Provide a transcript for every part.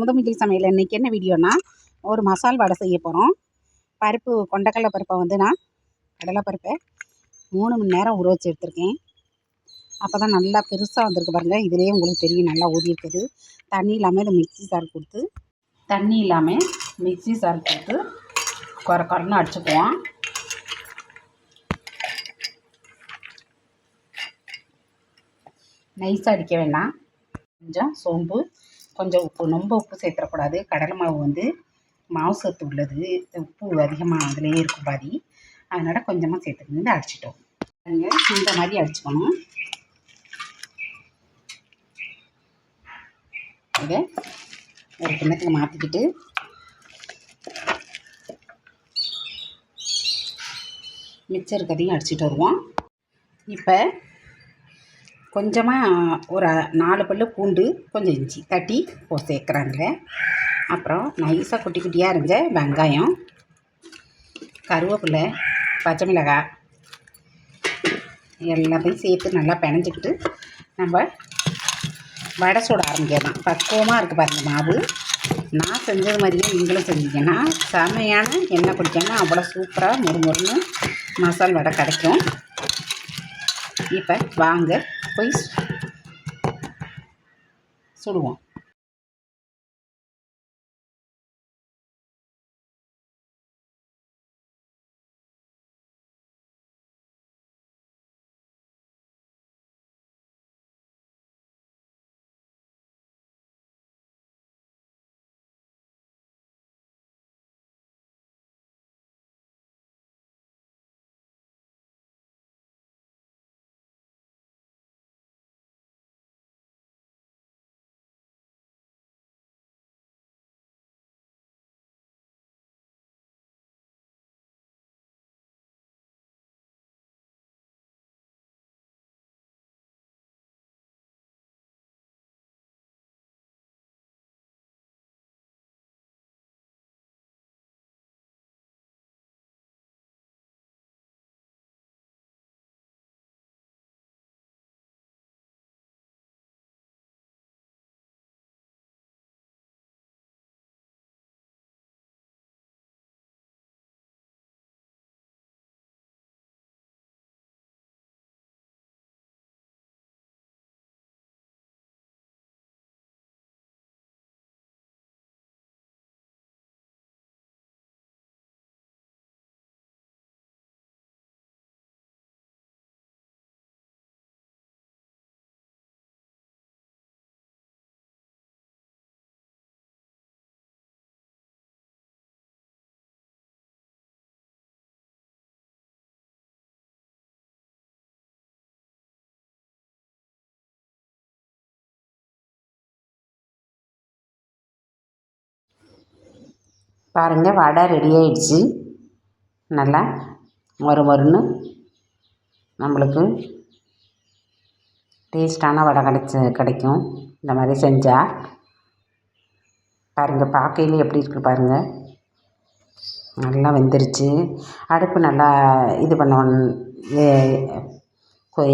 அமுதமிகில் சமையல் இன்றைக்கி என்ன வீடியோனா ஒரு மசால் வடை செய்ய போகிறோம் பருப்பு கொண்டக்கடலை பருப்பை வந்து நான் கடலை பருப்பை மூணு மணி நேரம் ஊற வச்சு எடுத்திருக்கேன். அப்போ தான் நல்லா பெருசாக வந்திருக்கு பாருங்கள் இதுலேயே உங்களுக்கு தெரியும் நல்லா ஊறி இருக்குது. தண்ணி இல்லாமல் இதை மிக்ஸி சார் கொடுத்து தண்ணி இல்லாமல் மிக்ஸி சார் கொடுத்து குறை குறைன்னு அடிச்சுக்குவோம். நைஸாக அடிக்க வேண்டாம் கொஞ்சம் சோம்பு கொஞ்சம் உப்பு ரொம்ப உப்பு சேர்த்துடக்கூடாது கடலை மாவு வந்து மாவு சத்து உள்ளது. உப்பு அதிகமாக அதுலேயே இருக்கும் பாதி அதனால் கொஞ்சமாக சேர்த்துக்கிட்டு அடிச்சிட்டோம். பாருங்க இந்த மாதிரி அடிச்சுக்கணும். இதை ஒரு கிண்ணத்துக்கு மாற்றிக்கிட்டு மிச்சம் இருக்கிறதையும் அடிச்சிட்டு வருவோம். இப்போ கொஞ்சமாக ஒரு நாலு பல்லு பூண்டு கொஞ்சம் இஞ்சி தட்டி போ சேர்க்குறாங்க அப்புறம் நைஸாக குட்டி குட்டியாக இருந்த வெங்காயம் கருவேப்பிலை பச்சை மிளகாய் எல்லாத்தையும் சேர்த்து நல்லா பிணைஞ்சிக்கிட்டு நம்ம வடை சுட ஆரம்பிக்கலாம் பக்குவமாக இருக்குது பாருங்கள் மாவு. நான் செஞ்சது மாதிரியே நீங்களும் செஞ்சீங்கன்னா செமையான எண்ணெய் குடிக்காமல் அவ்வளோ சூப்பராக முறுமுறுன்னு மசால் வடை கிடைக்கும். இப்போ வாங்க. சர்ப்ரைஸ் சொல்லுவான் பாருங்கள் வடை ரெடி ஆயிடுச்சு. நல்லா மறு மொறுன்னு நம்மளுக்கு டேஸ்ட்டான வடை கிடைச்ச கிடைக்கும். இந்த மாதிரி செஞ்சால் பாருங்கள் பார்க்கையில எப்படி இருக்குது பாருங்கள் நல்லா வெந்துருச்சு. அடுப்பு நல்லா இது பண்ண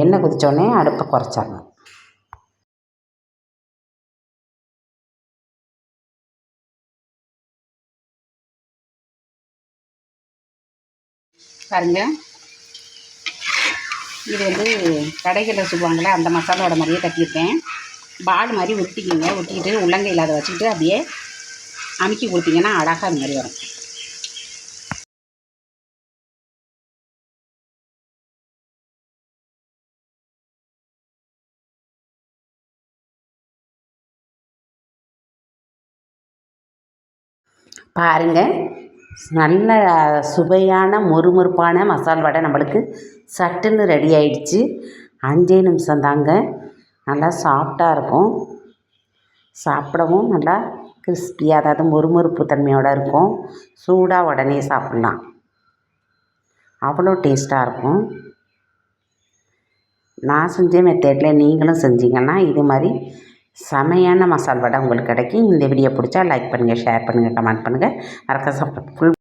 எண்ணெய் குதித்தோடனே அடுப்பை குறைச்சாங்க. பாருங்க. இது வந்து கடைகளில் சொல்லுவாங்களே அந்த மசாலாவோட மாதிரியே கட்டியிருக்கேன். பால் மாதிரி ஒட்டிக்கிங்க. ஒட்டிக்கிட்டு உள்ளங்கையில் அதை வச்சுக்கிட்டு அப்படியே அமுக்கி கொடுத்தீங்கன்னா அழகாக அது மாதிரி வரும். பாருங்கள் நல்ல சுவையான மொறுமொறுப்பான மசால் வடை நம்மளுக்கு சட்டுன்னு ரெடி ஆயிடுச்சு. அஞ்சே நிமிஷம் தாங்க. நல்லா சாஃப்டாக இருக்கும். சாப்பிடவும் நல்லா கிறிஸ்பியாக அதாவது மொறுமொறுப்பு தன்மையோடு இருக்கும். சூடாக உடனே சாப்பிட்லாம். அவ்வளோ டேஸ்ட்டாக இருக்கும். நான் செஞ்ச மெத்தேடில் நீங்களும் செஞ்சீங்கன்னா இது மாதிரி செமையான மசால் வடை உங்களுக்கு கிடைக்கும். இந்த வீடியோ பிடிச்சா லைக் பண்ணுங்கள் ஷேர் பண்ணுங்கள் கமெண்ட் பண்ணுங்கள் மறக்க ஃபுல்